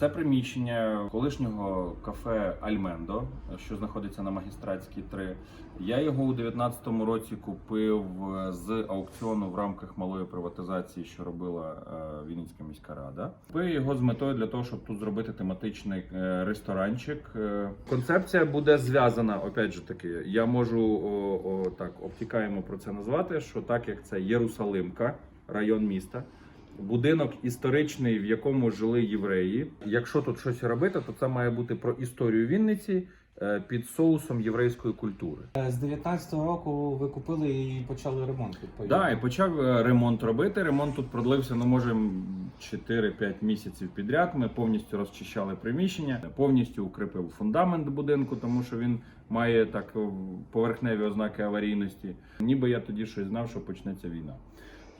Це приміщення колишнього кафе Альмендо, що знаходиться на магістратській 3. Я його у 2019 році купив з аукціону в рамках малої приватизації, що робила е, Вінницька міська рада. Купив його з метою для того, щоб тут зробити тематичний е, ресторанчик. Е, Концепція буде зв'язана, опять же таки, я можу о, о, так обтікаємо про це назвати, що так як це Єрусалимка, район міста. Будинок історичний, в якому жили євреї. Якщо тут щось робити, то це має бути про історію Вінниці е, під соусом єврейської культури. Е, З 19-го року ви купили і почали ремонт відповідно. Да, і почав е, ремонт робити. Ремонт тут продлився, ну може 4-5 місяців підряд. Ми повністю розчищали приміщення, повністю укріпив фундамент будинку, тому що він має так поверхневі ознаки аварійності. Ніби я тоді щось знав, що почнеться війна.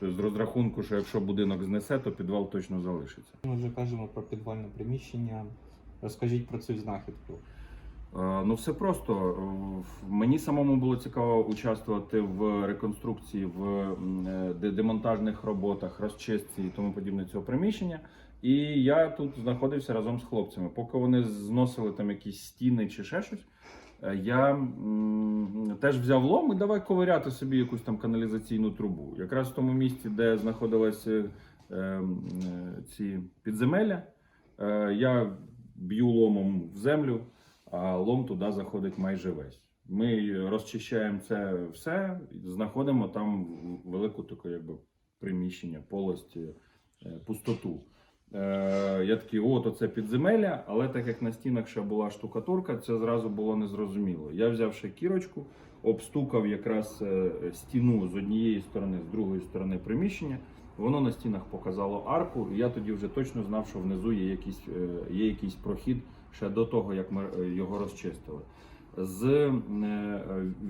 Тобто з розрахунку, що якщо будинок знесе, то підвал точно залишиться. Ми вже кажемо про підвальне приміщення. Розкажіть про цю знахідку. Е, Ну, все просто. Мені самому було цікаво участвувати в реконструкції, в е, де- демонтажних роботах, розчистці і тому подібне цього приміщення. І я тут знаходився разом з хлопцями. Поки вони зносили там якісь стіни чи ще щось, я теж взяв лом і давай ковиряти собі якусь там каналізаційну трубу. Якраз в тому місці, де знаходилися е, е, ці підземелля, е, я б'ю ломом в землю а лом туди заходить майже весь. Ми розчищаємо це все, знаходимо там велику таку якби приміщення, полость, е, пустоту. Е, я такий, о, то це підземелля, але так як на стінах ще була штукатурка, це зразу було незрозуміло. Я взяв ще кірочку, обстукав якраз е, стіну з однієї сторони, з другої сторони приміщення. Воно на стінах показало арку, і я тоді вже точно знав, що внизу є якийсь, е, є якийсь прохід ще до того, як ми його розчистили. З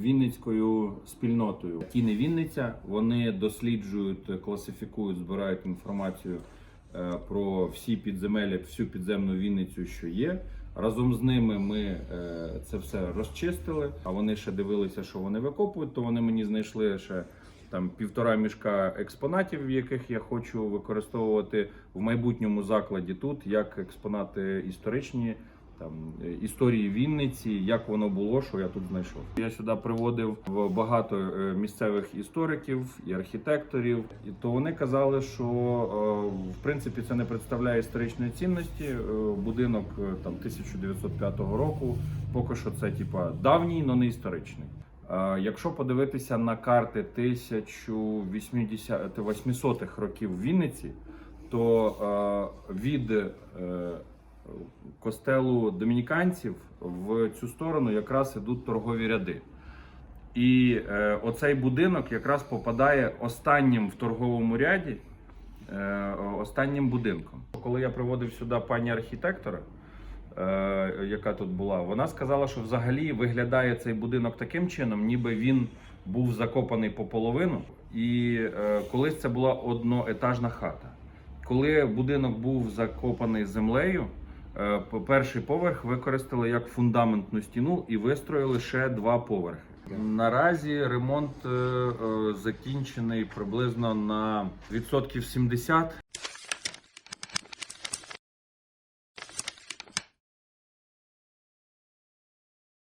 Вінницькою спільнотою Тіни Вінниця вони досліджують, класифікують, збирають інформацію про всі підземелля, всю підземну Вінницю, що є. Разом з ними ми е, це все розчистили. А вони ще дивилися, що вони викопують. То вони мені знайшли ще там півтора мішка експонатів, яких я хочу використовувати в майбутньому закладі тут як експонати історичні. Там е, історії Вінниці, як воно було, що я тут знайшов. Я сюди приводив багато е, місцевих істориків і архітекторів, і то вони казали, що е, в принципі це не представляє історичної цінності. Будинок там 1905 року, поки що це типа давній, але не історичний. Якщо подивитися на карти 1080 800-х років Вінниці, то від костелу домініканців в цю сторону якраз ідуть торгові ряди. І е, оцей будинок якраз попадає останнім в торговому ряді, е, останнім будинком. Коли я приводив сюди пані архітектора, е, яка тут була, вона сказала, що взагалі виглядає цей будинок таким чином, ніби він був закопаний по половину. І е, колись це була одноетажна хата. Коли будинок був закопаний землею, перший поверх використали як фундаментну стіну і вистроїли ще два поверхи. Наразі ремонт е, е, закінчений приблизно на відсотків 70.